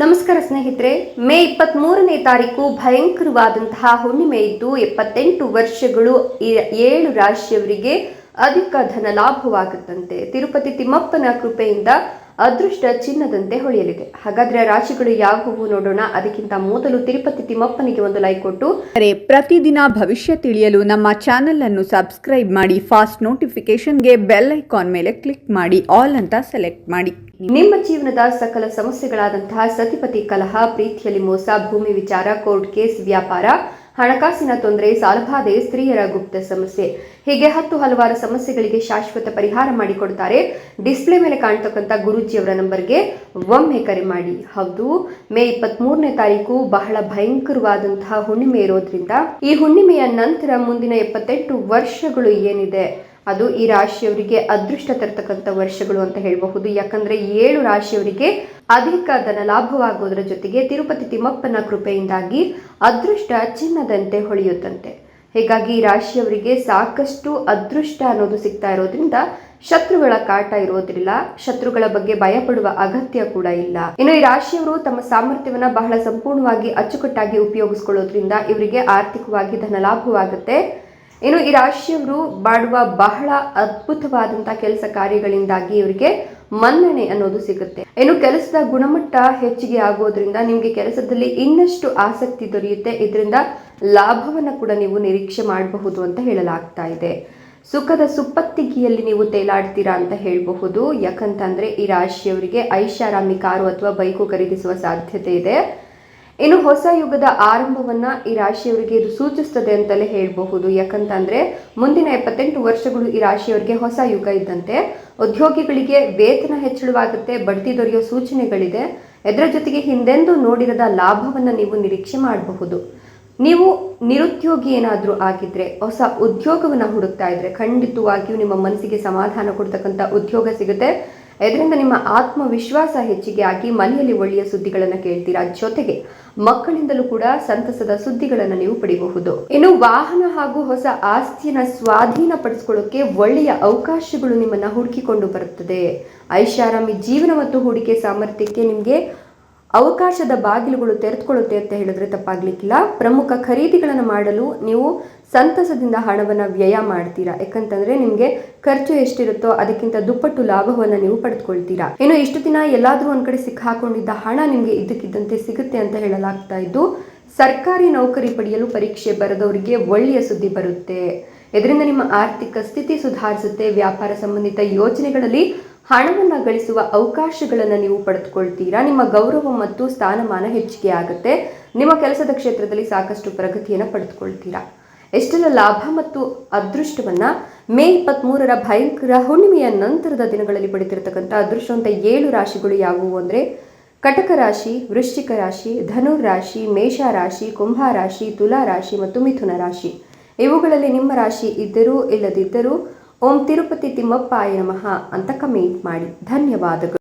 ನಮಸ್ಕಾರ ಸ್ನೇಹಿತರೆ, ಮೇ ಇಪ್ಪತ್ತ್ ಮೂರನೇ ತಾರೀಕು ಭಯಂಕರವಾದಂತಹ ಹುಣ್ಣಿಮೆ ಇದ್ದು ಎಪ್ಪತ್ತೆಂಟು ವರ್ಷಗಳು ಏಳು ರಾಶಿಯವರಿಗೆ ಅಧಿಕ ಧನ ಲಾಭವಾಗುತ್ತಂತೆ. ತಿರುಪತಿ ತಿಮ್ಮಪ್ಪನ ಕೃಪೆಯಿಂದ ಅದೃಷ್ಟ ಚಿನ್ನದಂತೆ ಹೊಳೆಯಲಿದೆ. ಹಾಗಾದ್ರೆ ರಾಶಿಗಳು ಯಾವುವು ನೋಡೋಣ? ಅದಕ್ಕಿಂತ ಮೊದಲು ತಿರುಪತಿ ತಿಮ್ಮಪ್ಪನಿಗೆ ಒಂದು ಲೈಕ್ ಕೊಟ್ಟು. ಪ್ರತಿದಿನ ಭವಿಷ್ಯ ತಿಳಿಯಲು ನಮ್ಮ ಚಾನೆಲ್ ಅನ್ನು ಸಬ್ಸ್ಕ್ರೈಬ್ ಮಾಡಿ ಫಾಸ್ಟ್ ನೋಟಿಫಿಕೇಶನ್ಗೆ ಬೆಲ್ ಐಕಾನ್ ಮೇಲೆ ಕ್ಲಿಕ್ ಮಾಡಿ ಆಲ್ ಅಂತ ಸೆಲೆಕ್ಟ್ ಮಾಡಿ. ನಿಮ್ಮ ಜೀವನದ ಸಕಲ ಸಮಸ್ಯೆಗಳಾದಂತಹ ಸತಿಪತಿ ಕಲಹ ಪ್ರೀತಿಯಲ್ಲಿ ಮೋಸ ಭೂಮಿ ವಿಚಾರ ಕೋರ್ಟ್ ಕೇಸ್ ವ್ಯಾಪಾರ ಹಣಕಾಸಿನ ತೊಂದರೆ, ಸಾಲಬಾಧೆ, ಸ್ತ್ರೀಯರ ಗುಪ್ತ ಸಮಸ್ಯೆ. ಹೀಗೆ ಹತ್ತು ಹಲವಾರು ಸಮಸ್ಯೆಗಳಿಗೆ ಶಾಶ್ವತ ಪರಿಹಾರ ಮಾಡಿಕೊಡ್ತಾರೆ. ಡಿಸ್ಪ್ಲೇ ಮೇಲೆ ಕಾಣ್ತಕ್ಕಂಥ ಗುರೂಜಿಯವರ ನಂಬರ್ಗೆ ಒಮ್ಮೆ ಕರೆ ಮಾಡಿ. ಹೌದು, ಮೇ ಇಪ್ಪತ್ತ್ ಮೂರನೇ ತಾರೀಕು ಬಹಳ ಭಯಂಕರವಾದಂತಹ ಹುಣ್ಣಿಮೆ ಇರೋದ್ರಿಂದ ಈ ಹುಣ್ಣಿಮೆಯ ನಂತರ ಮುಂದಿನ ಎಪ್ಪತ್ತೆಂಟು ವರ್ಷಗಳು ಏನಿದೆ? ಅದು ಈ ರಾಶಿಯವರಿಗೆ ಅದೃಷ್ಟ ತರ್ತಕ್ಕಂಥ ವರ್ಷಗಳು ಅಂತ ಹೇಳಬಹುದು. ಯಾಕಂದ್ರೆ ಏಳು ರಾಶಿಯವರಿಗೆ ಅಧಿಕ ಧನ ಲಾಭವಾಗುವುದರ ಜೊತೆಗೆ ತಿರುಪತಿ ತಿಮ್ಮಪ್ಪನ ಕೃಪೆಯಿಂದಾಗಿ ಅದೃಷ್ಟ ಚಿನ್ನದಂತೆ ಹೊಳೆಯುತ್ತಂತೆ. ಹೀಗಾಗಿ ಈ ರಾಶಿಯವರಿಗೆ ಸಾಕಷ್ಟು ಅದೃಷ್ಟ ಅನ್ನೋದು ಸಿಗ್ತಾ ಇರೋದ್ರಿಂದ ಶತ್ರುಗಳ ಕಾಟ ಇರೋದ್ರಿಲ್ಲ ಶತ್ರುಗಳ ಬಗ್ಗೆ ಭಯಪಡುವ ಅಗತ್ಯ ಕೂಡ ಇಲ್ಲ. ಇನ್ನು ಈ ರಾಶಿಯವರು ತಮ್ಮ ಸಾಮರ್ಥ್ಯವನ್ನ ಬಹಳ ಸಂಪೂರ್ಣವಾಗಿ ಅಚ್ಚುಕಟ್ಟಾಗಿ ಉಪಯೋಗಿಸ್ಕೊಳ್ಳೋದ್ರಿಂದ ಇವರಿಗೆ ಆರ್ಥಿಕವಾಗಿ ಧನ ಲಾಭವಾಗುತ್ತೆ. ಇನ್ನು ಈ ರಾಶಿಯವರು ಮಾಡುವ ಬಹಳ ಅದ್ಭುತವಾದಂತಹ ಕೆಲಸ ಕಾರ್ಯಗಳಿಂದಾಗಿ ಇವರಿಗೆ ಮನ್ನಣೆ ಅನ್ನೋದು ಸಿಗುತ್ತೆ. ಇನ್ನು ಕೆಲಸದ ಗುಣಮಟ್ಟ ಹೆಚ್ಚಿಗೆ ಆಗೋದ್ರಿಂದ ನಿಮಗೆ ಕೆಲಸದಲ್ಲಿ ಇನ್ನಷ್ಟು ಆಸಕ್ತಿ ದೊರೆಯುತ್ತೆ. ಇದರಿಂದ ಲಾಭವನ್ನು ಕೂಡ ನೀವು ನಿರೀಕ್ಷೆ ಮಾಡಬಹುದು ಅಂತ ಹೇಳಲಾಗ್ತಾ ಇದೆ. ಸುಖದ ಸುಪ್ಪತ್ತಿಗೆಯಲ್ಲಿ ನೀವು ತೇಲಾಡ್ತೀರಾ ಅಂತ ಹೇಳಬಹುದು. ಯಾಕಂತಂದ್ರೆ ಈ ರಾಶಿಯವರಿಗೆ ಐಷಾರಾಮಿ ಕಾರು ಅಥವಾ ಬೈಕು ಖರೀದಿಸುವ ಸಾಧ್ಯತೆ ಇದೆ. ಇನ್ನು ಹೊಸ ಯುಗದ ಆರಂಭವನ್ನ ಈ ರಾಶಿಯವರಿಗೆ ಇದು ಸೂಚಿಸ್ತದೆ ಅಂತಲೇ ಹೇಳಬಹುದು. ಯಾಕಂತಂದ್ರೆ, ಮುಂದಿನ ಎಪ್ಪತ್ತೆಂಟು ವರ್ಷಗಳು ಈ ರಾಶಿಯವರಿಗೆ ಹೊಸ ಯುಗ ಇದ್ದಂತೆ. ಉದ್ಯೋಗಿಗಳಿಗೆ ವೇತನ ಹೆಚ್ಚಳವಾಗುತ್ತೆ, ಬಡ್ತಿ ದೊರೆಯೋ ಸೂಚನೆಗಳಿದೆ. ಇದರ ಜೊತೆಗೆ ಹಿಂದೆಂದೂ ನೋಡಿರದ ಲಾಭವನ್ನು ನೀವು ನಿರೀಕ್ಷೆ ಮಾಡಬಹುದು. ನೀವು ನಿರುದ್ಯೋಗಿ ಏನಾದರೂ ಆಗಿದ್ರೆ, ಹೊಸ ಉದ್ಯೋಗವನ್ನು ಹುಡುಕ್ತಾ ಇದ್ರೆ ಖಂಡಿತವಾಗಿಯೂ ನಿಮ್ಮ ಮನಸ್ಸಿಗೆ ಸಮಾಧಾನ ಕೊಡ್ತಕ್ಕಂಥ ಉದ್ಯೋಗ ಸಿಗುತ್ತೆ. ಇದರಿಂದ ನಿಮ್ಮ ಆತ್ಮವಿಶ್ವಾಸ ಹೆಚ್ಚಿಗೆ ಆಗಿ ಮನೆಯಲ್ಲಿ ಒಳ್ಳೆಯ ಸುದ್ದಿಗಳನ್ನು ಕೇಳ್ತೀರಾ? ಜೊತೆಗೆ ಮಕ್ಕಳಿಂದಲೂ ಕೂಡ ಸಂತಸದ ಸುದ್ದಿಗಳನ್ನು ನೀವು ಪಡೆಯಬಹುದು ಇನ್ನು ವಾಹನ ಹಾಗೂ ಹೊಸ ಆಸ್ತಿಯನ್ನ ಸ್ವಾಧೀನಪಡಿಸಿಕೊಳ್ಳೋಕೆ ಒಳ್ಳೆಯ ಅವಕಾಶಗಳು ನಿಮ್ಮನ್ನ ಹುಡುಕಿಕೊಂಡು ಬರುತ್ತದೆ. ಐಷಾರಾಮಿ ಜೀವನ ಮತ್ತು ಹೂಡಿಕೆ ಸಾಮರ್ಥ್ಯಕ್ಕೆ ನಿಮಗೆ ಅವಕಾಶದ ಬಾಗಿಲುಗಳು ತೆರೆದುಕೊಳ್ಳುತ್ತೆ ಅಂತ ಹೇಳಿದ್ರೆ ತಪ್ಪಾಗ್ಲಿಕ್ಕಿಲ್ಲ. ಪ್ರಮುಖ ಖರೀದಿಗಳನ್ನು ಮಾಡಲು ನೀವು ಸಂತಸದಿಂದ ಹಣವನ್ನು ವ್ಯಯ ಮಾಡ್ತೀರಾ? ಯಾಕಂತಂದ್ರೆ ನಿಮಗೆ ಖರ್ಚು ಎಷ್ಟಿರುತ್ತೋ ಅದಕ್ಕಿಂತ ದುಪ್ಪಟ್ಟು ಲಾಭವನ್ನು ನೀವು ಪಡೆದುಕೊಳ್ತೀರಾ? ಇನ್ನು ಇಷ್ಟು ದಿನ ಎಲ್ಲಾದರೂ ಒಂದ್ ಕಡೆ ಸಿಕ್ಕಾಕೊಂಡಿದ್ದ ಹಣ ನಿಮಗೆ ಇದ್ದಕ್ಕಿದ್ದಂತೆ ಸಿಗುತ್ತೆ ಅಂತ ಹೇಳಲಾಗ್ತಾ ಇದ್ದು, ಸರ್ಕಾರಿ ನೌಕರಿ ಪಡೆಯಲು ಪರೀಕ್ಷೆ ಬರೆದವರಿಗೆ ಒಳ್ಳೆಯ ಸುದ್ದಿ ಬರುತ್ತೆ. ಇದರಿಂದ ನಿಮ್ಮ ಆರ್ಥಿಕ ಸ್ಥಿತಿ ಸುಧಾರಿಸುತ್ತೆ. ವ್ಯಾಪಾರ ಸಂಬಂಧಿತ ಯೋಜನೆಗಳಲ್ಲಿ ಹಣವನ್ನು ಗಳಿಸುವ ಅವಕಾಶಗಳನ್ನು ನೀವು ಪಡೆದುಕೊಳ್ತೀರಾ? ನಿಮ್ಮ ಗೌರವ ಮತ್ತು ಸ್ಥಾನಮಾನ ಹೆಚ್ಚಿಗೆ ಆಗುತ್ತೆ. ನಿಮ್ಮ ಕೆಲಸದ ಕ್ಷೇತ್ರದಲ್ಲಿ ಸಾಕಷ್ಟು ಪ್ರಗತಿಯನ್ನು ಪಡೆದುಕೊಳ್ತೀರಾ? ಎಷ್ಟೆಲ್ಲ ಲಾಭ ಮತ್ತು ಅದೃಷ್ಟವನ್ನ ಮೇ ಇಪ್ಪತ್ತ್ಮೂರರ ಭಯಂಕರ ಹುಣ್ಣಿಮೆಯ ನಂತರದ ದಿನಗಳಲ್ಲಿ ಪಡೆದಿರತಕ್ಕಂಥ ಅದೃಷ್ಟವಂತ ಏಳು ರಾಶಿಗಳು ಯಾವುವು ಅಂದರೆ ಕಟಕ ರಾಶಿ, ವೃಶ್ಚಿಕ ರಾಶಿ ಧನುರ್ ರಾಶಿ ಮೇಷ ರಾಶಿ ಕುಂಭ ರಾಶಿ ತುಲಾ ರಾಶಿ ಮತ್ತು ಮಿಥುನ ರಾಶಿ. ಇವುಗಳಲ್ಲಿ ನಿಮ್ಮ ರಾಶಿ ಇದ್ದರೂ ಇಲ್ಲದಿದ್ದರೂ ಓಂ ತಿರುಪತಿ ತಿಮ್ಮಪ್ಪಾಯ ನಮಃ ಅಂತ ಕಮೆಂಟ್ ಮಾಡಿ. ಧನ್ಯವಾದಗಳು.